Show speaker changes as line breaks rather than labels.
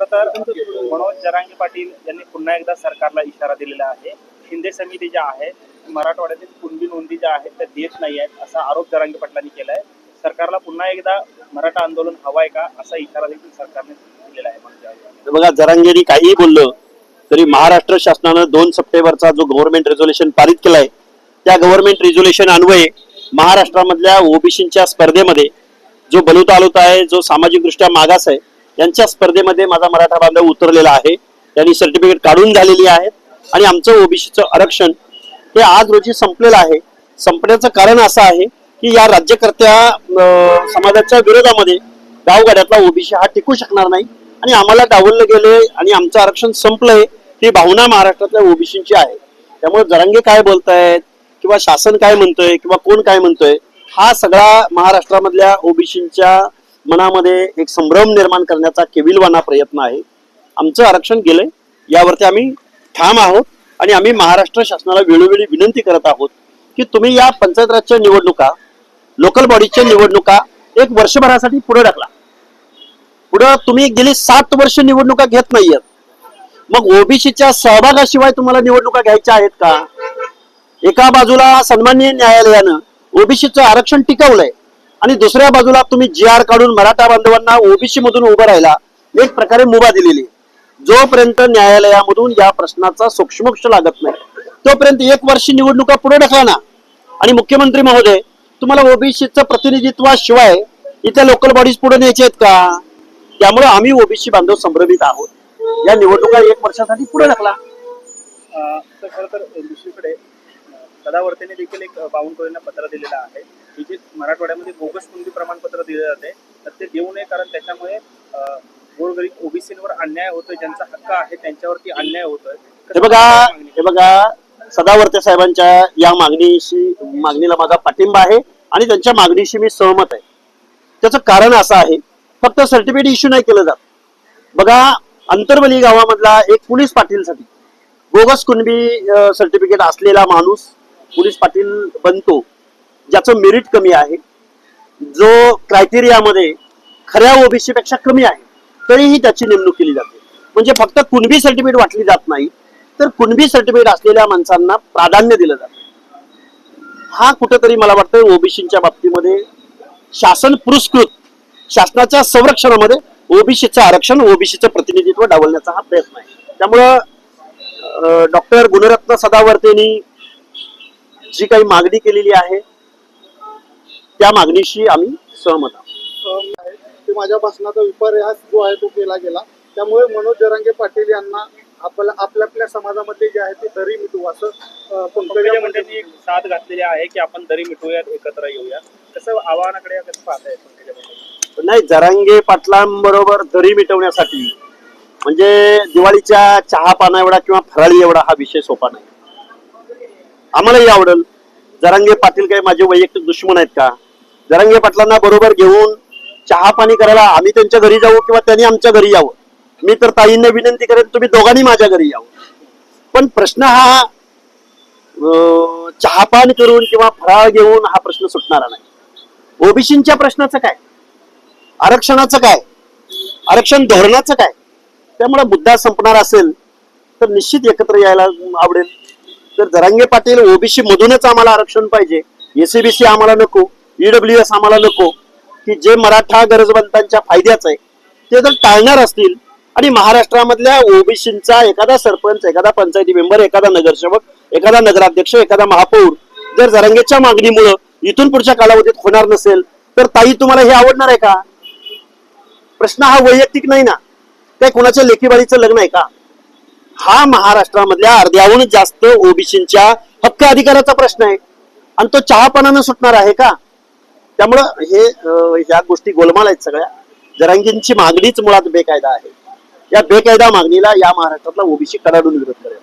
खरंतर मनोज जरांगे पाटील यांनी पुन्हा एकदा सरकारला इशारा दिलेला आहे. शिंदे समिती ज्या आहे मराठवाड्यातील कुणबी नोंदी ज्या आहेत त्या देत नाही आहेत असा आरोप जरांगे पाटलांनी केलाय. सरकारला पुन्हा एकदा मराठा आंदोलन हवाय का असा इशारा देखील सरकारने दिलेला आहे
बघा जरांगेनी काहीही बोललं तरी महाराष्ट्र शासनानं दोन सप्टेंबरचा जो गव्हर्नमेंट रेझोल्युशन पारित केलाय त्या गव्हर्नमेंट रेझोल्युशन अन्वये महाराष्ट्रामधल्या ओबीसीच्या स्पर्धेमध्ये जो बलुता आलुता आहे जो सामाजिकदृष्ट्या मागास आहे यांच्या स्पर्धेमध्ये माझा मराठा बांधव उतरलेला आहे. त्यांनी सर्टिफिकेट काढून झालेली आहेत. आणि आमचं ओबीसीचं आरक्षण हे आज रोजी संपलेलं आहे. संपण्याचं कारण असं आहे की या राज्यकर्त्या समाजाच्या विरोधामध्ये गावगाड्यातला ओबीसी हा टिकू शकणार नाही. आणि आम्हाला डावललं गेले आणि आमचं आरक्षण संपलंय ही भावना महाराष्ट्रातल्या ओबीसीची आहे. त्यामुळे जरांगे काय बोलतायत किंवा शासन काय म्हणतोय किंवा कोण काय म्हणतोय हा सगळा महाराष्ट्रामधल्या ओबीसीच्या मनामध्ये एक संभ्रम निर्माण करण्याचा केविलवाना प्रयत्न आहे. आमचं आरक्षण गेलंय. यावरती आम्ही ठाम आहोत आणि आम्ही महाराष्ट्र शासनाला वेळोवेळी विनंती करत आहोत की तुम्ही या पंचायत राजच्या निवडणुका लोकल बॉडीच्या निवडणुका एक वर्षभरासाठी पुढे ढकला. पुढं तुम्ही गेली सात वर्ष निवडणुका घेत नाहीयेत. मग ओबीसीच्या सहभागाशिवाय तुम्हाला निवडणुका घ्यायच्या आहेत का? एका बाजूला सन्माननीय न्यायालयानं ओबीसीचं आरक्षण टिकवलंय. आणि दुसऱ्या बाजूला तुम्ही जी आर काढून मराठा बांधवांना ओबीसी मधून उभं राहिला एक प्रकारे मुभा दिलेली जोपर्यंत न्यायालयामधून या प्रश्नाचा सूक्ष्मोक्ष लागत नाही तोपर्यंत एक वर्षी निवडणुका पुढे ढकला ना. आणि मुख्यमंत्री महोदय तुम्हाला ओबीसीचं प्रतिनिधित्वाशिवाय इथे लोकल बॉडीज पुढे न्यायचे आहेत का? त्यामुळे आम्ही ओबीसी बांधव संभ्रमित आहोत. या निवडणुका एक वर्षासाठी पुढे ढकला.
खर तर दुसरीकडे सदावर्तेने देखील एक बावनकुळेंना पत्र दिलेलं आहे. हे जे मराठवाड्यामध्ये बोगस कुंडी प्रमाणपत्र दिले जाते तर ते देऊ नये कारण त्याच्यामुळे गोरगरीब ओबीसीवर अन्याय होतोय ज्यांचा हक्क आहे त्यांच्यावरती अन्याय होतोय.
हे बघा हे बघा सदावर्ते साहेबांच्या या मागणीशी मागणीला माझा पाठिंबा आहे आणि त्यांच्या मागणीशी मी सहमत आहे. त्याचं कारण असं आहे फक्त सर्टिफिकेट इश्यू नाही केलं जात. बघा अंतरवली गावामधला एक पोलीस पाटीलसाठी बोगस कुणबी सर्टिफिकेट असलेला माणूस पोलीस पाटील बनतो. ज्याचं मेरिट कमी आहे जो क्रायटेरियामध्ये खऱ्या ओबीसीपेक्षा कमी आहे तरीही त्याची नेमणूक केली जाते. म्हणजे फक्त कुणबी सर्टिफिकेट वाटली जात नाही तर कुणबी सर्टिफिकेट असलेल्या माणसांना प्राधान्य दिलं जातं. हा कुठेतरी मला वाटतं ओबीसीच्या बाबतीमध्ये शासन पुरस्कृत शासनाच्या संरक्षणामध्ये ओबीसीचं आरक्षण ओबीसीचं प्रतिनिधित्व डावलण्याचा हा प्रयत्न आहे. त्यामुळं डॉक्टर गुणरत्न सदावर्तेनी जी काही मागणी केलेली आहे त्या मागणीशी आम्ही सहमत आहोत.
आहे की माझ्या भाषणाचा विपर्यास जो आहे तो केला गेला. त्यामुळे मनोज जरांगे पाटील यांना आपल्या आपल्या आपल्या समाजामध्ये जे आहे ते दरी मिटू असं
पंकजा मुंडेंनी साथ घातलेली आहे की आपण दरी मिटवूयात एकत्र येऊया कसं आव्हानाकडे कसं पाहताय पंकजा मुंडे?
नाही जरांगे पाटलांबरोबर दरी मिटवण्यासाठी म्हणजे दिवाळीच्या चहा पाना एवढा किंवा फराळी एवढा हा विषय सोपा नाही. आम्हालाही आवडेल. जरांगे पाटील काही माझे वैयक्तिक दुश्मन आहेत का? जरांगे पाटलांना बरोबर घेऊन चहा पाणी करायला आम्ही त्यांच्या घरी जाऊ किंवा त्यांनी आमच्या घरी यावं? मी तर ताईंना विनंती करेन तुम्ही दोघांनी माझ्या घरी यावं. पण प्रश्न हा चहापान करून किंवा फराळ घेऊन हा प्रश्न सुटणारा नाही. ओबीसीच्या प्रश्नाचं काय? आरक्षणाचं काय? आरक्षण धोरणाचं काय? त्यामुळे मुद्दा संपणार असेल तर निश्चित एकत्र यायला आवडेल. तर जरांगे पाटील ओबीसी मधूनच आम्हाला आरक्षण पाहिजे. एसीबीसी आम्हाला नको. ईडब्ल्यू एस आम्हाला नको. की जे मराठा गरजवंतांच्या फायद्याचं आहे ते जर टाळणार असतील आणि महाराष्ट्रामधल्या ओबीसींचा एखादा सरपंच एखादा पंचायती मेंबर एखादा नगरसेवक एखादा नगराध्यक्ष एखादा महापौर जर जरंगेच्या मागणीमुळं इथून पुढच्या कालावधीत होणार नसेल तर ताई तुम्हाला हे आवडणार आहे का? प्रश्न हा वैयक्तिक नाही ना. काय कोणाच्या लेखीबाळीचं लग्न आहे का? हा महाराष्ट्रामधल्या अर्ध्याहून जास्त ओबीसींच्या हक्क अधिकाराचा प्रश्न आहे. आणि तो चहापणानं सुटणार आहे का? त्यामुळं हे ह्या गोष्टी गोलमाल आहेत सगळ्या. जरांगींची मागणीच मुळात बेकायदा आहे. या बेकायदा मागणीला या महाराष्ट्रातला ओबीसी कडाडून विरोध करेल.